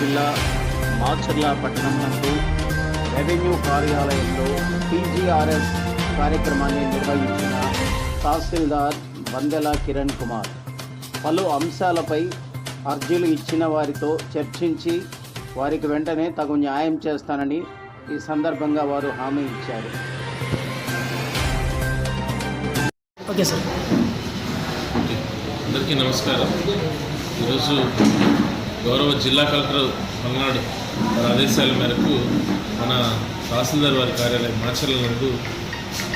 జిల్లా మాచర్ల పట్టణం నందు రెవెన్యూ కార్యాలయంలో టీజీఆర్ఎస్ కార్యక్రమాన్ని నిర్వహించిన తహసీల్దార్ వందెల కిరణ్ కుమార్. పలు అంశాలపై అర్జీలు ఇచ్చిన వారితో చర్చించి వారికి వెంటనే తగు న్యాయం చేస్తానని ఈ సందర్భంగా వారు హామీ ఇచ్చారు. Okay sir. ఓకే. అందరికీ నమస్కారం. ఈరోజు గౌరవ జిల్లా కలెక్టర్ పల్నాడు వారి ఆదేశాల మేరకు మన తహసీల్దార్ వారి కార్యాలయం మాచర్ల నందు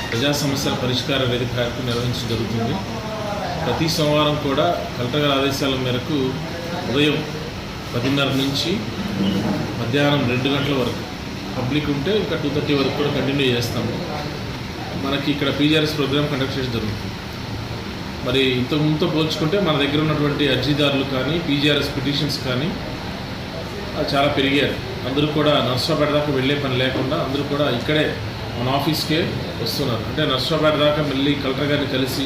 ప్రజా సమస్యల పరిష్కార వేదిక కార్యక్రమం నిర్వహించడం జరుగుతుంది. ప్రతి సోమవారం కూడా కలెక్టర్ గారి ఆదేశాల మేరకు ఉదయం పదిన్నర నుంచి మధ్యాహ్నం రెండు గంటల వరకు పబ్లిక్ ఉంటే ఇంకా టూ థర్టీ వరకు కూడా కంటిన్యూ చేస్తాము. మనకి ఇక్కడ పీజీఆర్ఎస్ ప్రోగ్రామ్ కండక్ట్ చేయడం జరుగుతుంది. మరి ఇంతకుముందుతో పోల్చుకుంటే మన దగ్గర ఉన్నటువంటి అర్జీదారులు కానీ పీజీఆర్ఎస్ పిటిషన్స్ కానీ చాలా పెరిగారు అందరూ కూడా నర్సరాపేట దాకా వెళ్ళే పని లేకుండా అందరూ కూడా ఇక్కడే మన ఆఫీస్కే వస్తున్నారు. అంటే నర్సరాపేట దాకా మళ్ళీ కలెక్టర్ గారిని కలిసి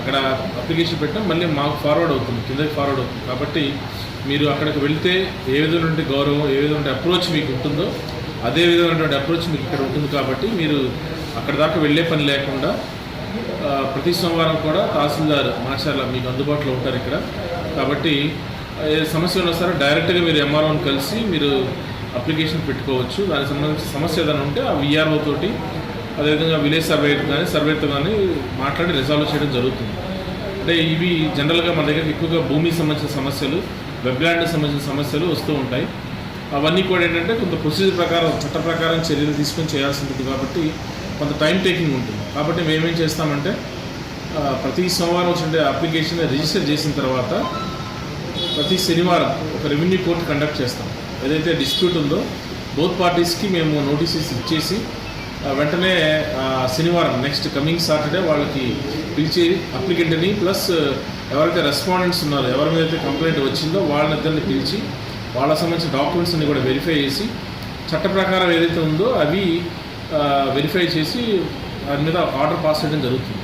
అక్కడ అప్లికేషన్ పెట్టడం మళ్ళీ మాకు ఫార్వర్డ్ అవుతుంది కిందకి ఫార్వర్డ్ అవుతుంది. కాబట్టి మీరు అక్కడికి వెళ్తే ఏ విధమైనటువంటి గౌరవం ఏ విధమైన అప్రోచ్ మీకు ఉంటుందో అదే విధమైనటువంటి అప్రోచ్ మీకు ఇక్కడ ఉంటుంది. కాబట్టి మీరు అక్కడ దాకా వెళ్ళే పని లేకుండా ప్రతి సోమవారం కూడా తహసీల్దార్ మాచర్ల మీకు అందుబాటులో ఉంటారు ఇక్కడ. కాబట్టి ఏ సమస్య ఉన్నా సరే డైరెక్ట్గా మీరు ఎంఆర్ఓని కలిసి మీరు అప్లికేషన్ పెట్టుకోవచ్చు. దానికి సంబంధించిన సమస్య ఏదైనా ఉంటే ఆ విఆర్ఓ తోటి అదేవిధంగా విలేజ్ సర్వేతో కానీ సర్వేతో కానీ మాట్లాడి రిజాల్వ్ చేయడం జరుగుతుంది. అంటే ఇవి జనరల్గా మన దగ్గర ఎక్కువగా భూమికి సంబంధించిన సమస్యలు వెబ్లాండ్కి సంబంధించిన సమస్యలు వస్తూ ఉంటాయి. అవన్నీ కూడా ఏంటంటే కొంత ప్రొసీజర్ ప్రకారం చట్ట ప్రకారం చర్యలు తీసుకొని చేయాల్సి ఉంటుంది కాబట్టి కొంత టైం టేకింగ్ ఉంటుంది. కాబట్టి మేమేం చేస్తామంటే ప్రతి సోమవారం వచ్చిన అప్లికేషన్ రిజిస్టర్ చేసిన తర్వాత ప్రతి శనివారం ఒక రెవెన్యూ కోర్టు కండక్ట్ చేస్తాం. ఏదైతే డిస్ప్యూట్ ఉందో బోత్ పార్టీస్కి మేము నోటీసెస్ ఇచ్చేసి వెంటనే శనివారం నెక్స్ట్ కమింగ్ సాటర్డే వాళ్ళకి పిలిచి అప్లికెంట్ని ప్లస్ ఎవరైతే రెస్పాండెంట్స్ ఉన్నారో ఎవరి మీద అయితే కంప్లైంట్ వచ్చిందో వాళ్ళనిద్దరిని పిలిచి వాళ్ళకి సంబంధించిన డాక్యుమెంట్స్ అన్ని కూడా వెరిఫై చేసి చట్ట ప్రకారం ఏదైతే ఉందో అవి వెరిఫై చేసి దాని మీద ఆర్డర్ పాస్ చేయడం జరుగుతుంది.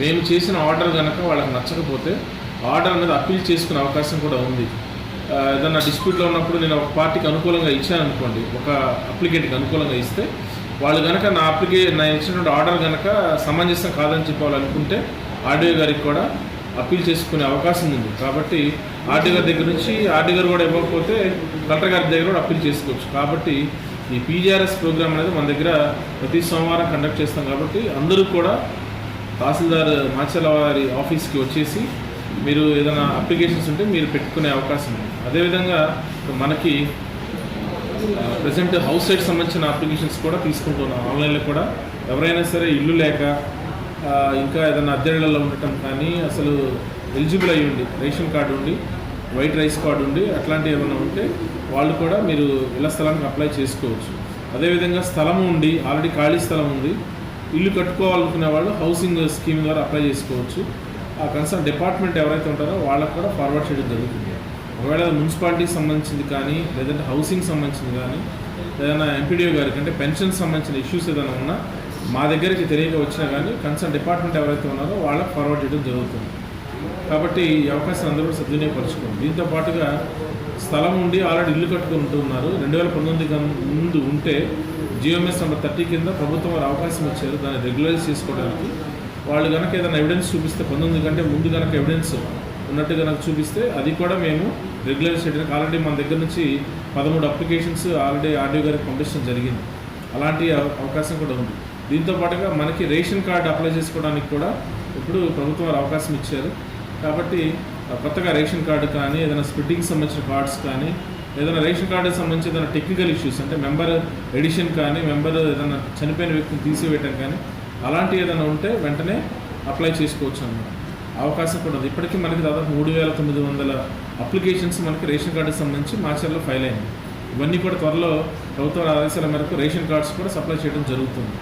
మేము చేసిన ఆర్డర్ కనుక వాళ్ళకి నచ్చకపోతే ఆర్డర్ మీద అప్పీల్ చేసుకునే అవకాశం కూడా ఉంది. ఏదన్నా డిస్ప్యూట్లో ఉన్నప్పుడు నేను ఒక పార్టీకి అనుకూలంగా ఇచ్చాను అనుకోండి ఒక అప్లికెంట్కి అనుకూలంగా ఇస్తే వాళ్ళు కనుక నా అప్లికే నా ఇచ్చినటువంటి ఆర్డర్ కనుక సమంజసం కాదని చెప్పి వాళ్ళు అనుకుంటే ఆర్డీఓ గారికి కూడా అప్పీల్ చేసుకునే అవకాశం ఉంది. కాబట్టి ఆర్డీ గారి దగ్గర నుంచి ఆర్డీ గారు కూడా ఇవ్వకపోతే కలెక్టర్ గారి దగ్గర కూడా అప్పీల్ చేసుకోవచ్చు. కాబట్టి ఈ పీజీఆర్ఎస్ ప్రోగ్రామ్ అనేది మన దగ్గర ప్రతి సోమవారం కండక్ట్ చేస్తాం కాబట్టి అందరూ కూడా తహసీల్దార్ మాచర్ల వారి ఆఫీస్కి వచ్చేసి మీరు ఏదైనా అప్లికేషన్స్ ఉంటే మీరు పెట్టుకునే అవకాశం ఉంది. అదేవిధంగా మనకి ప్రజెంట్ హౌస్ సైడ్ సంబంధించిన అప్లికేషన్స్ కూడా తీసుకుంటున్నాం. ఆన్లైన్లో కూడా ఎవరైనా సరే ఇల్లు లేక ఇంకా ఏదైనా అద్దెళ్ళలో ఉండటం కానీ అసలు ఎలిజిబుల్ అయ్యి ఉండి రేషన్ కార్డు ఉండి వైట్ రైస్ కార్డు ఉండి అట్లాంటివి ఏమైనా ఉంటే వాళ్ళు కూడా మీరు ఇళ్ళ స్థలానికి అప్లై చేసుకోవచ్చు. అదేవిధంగా స్థలం ఉండి ఆల్రెడీ ఖాళీ స్థలం ఉంది ఇల్లు కట్టుకోవాలనుకునే వాళ్ళు హౌసింగ్ స్కీమ్ ద్వారా అప్లై చేసుకోవచ్చు. ఆ కన్సర్న్ డిపార్ట్మెంట్ ఎవరైతే ఉంటారో వాళ్ళకు కూడా ఫార్వర్డ్ చేయడం జరుగుతుంది. ఒకవేళ మున్సిపాలిటీకి సంబంధించింది కానీ లేదంటే హౌసింగ్ సంబంధించింది కానీ ఏదైనా ఎంపీడీఓ గారికి అంటే పెన్షన్ సంబంధించిన ఇష్యూస్ ఏదైనా ఉన్నా మా దగ్గరికి తెలియక వచ్చినా కానీ కన్సర్న్ డిపార్ట్మెంట్ ఎవరైతే ఉన్నారో వాళ్ళకి ఫార్వర్డ్ చేయడం జరుగుతుంది. కాబట్టి ఈ అవకాశం అందరూ కూడా సద్వినియోగపరచుకోండి దీంతో పాటుగా స్థలం ఉండి ఆల్రెడీ ఇల్లు కట్టుకుని ఉంటున్నారు. రెండు వేల పంతొమ్మిది ముందు ఉంటే జియోఎంఎస్ నెంబర్ థర్టీ కింద ప్రభుత్వం వారు అవకాశం ఇచ్చారు. దాన్ని రెగ్యులైజ్ చేసుకోవడానికి. వాళ్ళు కనుక ఏదైనా ఎవిడెన్స్ చూపిస్తే పంతొమ్మిది కంటే ముందు కనుక ఎవిడెన్స్ ఉన్నట్టు కనుక చూపిస్తే అది కూడా మేము రెగ్యులైజ్ చేయడానికి ఆల్రెడీ మన దగ్గర నుంచి పదమూడు అప్లికేషన్స్ ఆల్రెడీ ఆర్డీఓ గారికి పంపించడం జరిగింది. అలాంటి అవకాశం కూడా ఉంది. దీంతో పాటుగా మనకి రేషన్ కార్డు అప్లై చేసుకోవడానికి కూడా ఇప్పుడు ప్రభుత్వం వారు అవకాశం ఇచ్చారు. కాబట్టి కొత్తగా రేషన్ కార్డు కానీ ఏదైనా స్ప్లిట్టింగ్ సంబంధించిన కార్డ్స్ కానీ ఏదైనా రేషన్ కార్డుకి సంబంధించి ఏదైనా టెక్నికల్ ఇష్యూస్ అంటే మెంబర్ ఎడిషన్ కానీ మెంబర్ ఏదైనా చనిపోయిన వ్యక్తిని తీసివేయటం కానీ అలాంటివి ఏదైనా ఉంటే వెంటనే అప్లై చేసుకోవచ్చు అన్నమాట. అవకాశం కూడా ఉంది. ఇప్పటికీ మనకి దాదాపు మూడు వేల తొమ్మిది వందల అప్లికేషన్స్ మనకి రేషన్ కార్డుకి సంబంధించి మాచర్లో ఫైల్ అయింది. ఇవన్నీ కూడా త్వరలో ప్రభుత్వ ఆదేశాల మేరకు రేషన్ కార్డ్స్ కూడా సప్లై చేయడం జరుగుతుంది.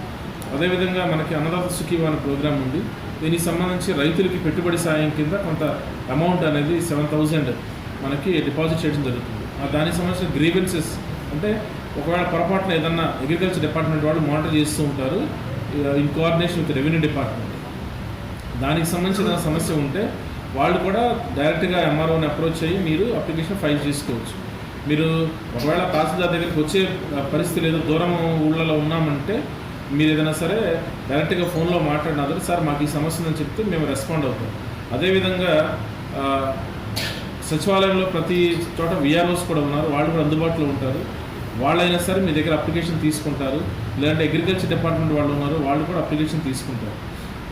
అదేవిధంగా మనకి అన్నదాత సుఖీవాన ప్రోగ్రామ్ ఉంది. దీనికి సంబంధించి రైతులకి పెట్టుబడి సాయం కింద కొంత అమౌంట్ అనేది సెవెన్ థౌజండ్ మనకి డిపాజిట్ చేయడం జరుగుతుంది. ఆ దానికి సంబంధించిన గ్రీవెన్సెస్ అంటే ఒకవేళ పొరపాటున ఏదన్నా అగ్రికల్చర్ డిపార్ట్మెంట్ వాళ్ళు మానిటర్ చేస్తూ ఉంటారు in coordination with revenue department దానికి సంబంధించిన సమస్య ఉంటే వాళ్ళు కూడా డైరెక్ట్గా ఎంఆర్ఓని అప్రోచ్ అయ్యి మీరు అప్లికేషన్ ఫైల్ చేసుకోవచ్చు. మీరు ఒకవేళ తహసీల్దార్ దగ్గరికి వచ్చే పరిస్థితి లేదు దూరం ఊళ్ళలో ఉన్నామంటే మీరు ఏదైనా సరే డైరెక్ట్గా ఫోన్లో మాట్లాడినారు సార్ మాకు ఈ సమస్య ఉందని చెప్తే మేము రెస్పాండ్ అవుతాం. అదేవిధంగా సచివాలయంలో ప్రతి చోట విఆర్ఓస్ కూడా ఉన్నారు వాళ్ళు కూడా అందుబాటులో ఉంటారు. వాళ్ళైనా సరే మీ దగ్గర అప్లికేషన్ తీసుకుంటారు. లేదంటే అగ్రికల్చర్ డిపార్ట్మెంట్ వాళ్ళు ఉన్నారు వాళ్ళు కూడా అప్లికేషన్ తీసుకుంటారు.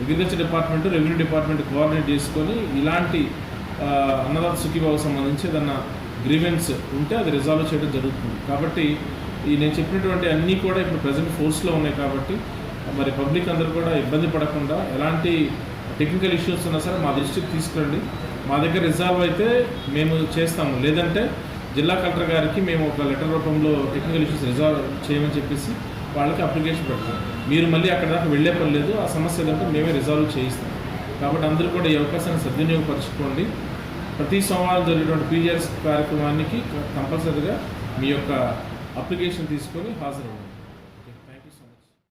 Agriculture department revenue department coordinate చేసుకొని ఇలాంటి అన్నదాత సుఖీబాబు సంబంధించి ఏదన్నా గ్రీవెన్స్ ఉంటే అది రిజాల్వ్ చేయడం జరుగుతుంది. కాబట్టి ఈ నేను చెప్పినటువంటి అన్నీ కూడా ఇప్పుడు ప్రజెంట్ ఫోర్స్లో ఉన్నాయి కాబట్టి మరి పబ్లిక్ అందరూ కూడా ఇబ్బంది పడకుండా ఎలాంటి టెక్నికల్ ఇష్యూస్ ఉన్నా సరే మా దృష్టికి తీసుకురండి. మా దగ్గర రిజాల్వ్ అయితే మేము చేస్తాము. లేదంటే జిల్లా కలెక్టర్ గారికి మేము ఒక లెటర్ రూపంలో టెక్నికల్ ఇష్యూస్ రిజాల్వ్ చేయమని చెప్పేసి వాళ్ళకి అప్లికేషన్ పెడతాం. మీరు మళ్ళీ అక్కడ దాకా వెళ్ళే పని లేదు. ఆ సమస్య ఏదంటే మేమే రిజాల్వ్ చేయిస్తాం. కాబట్టి అందరూ కూడా ఈ అవకాశాన్ని సద్వినియోగపరచుకోండి. ప్రతి సోమవారం జరిగేటువంటి పీజీఆర్ఎస్ కార్యక్రమానికి కంపల్సరీగా మీ యొక్క అప్లికేషన్ తీసుకొని హాజరవ్వండి.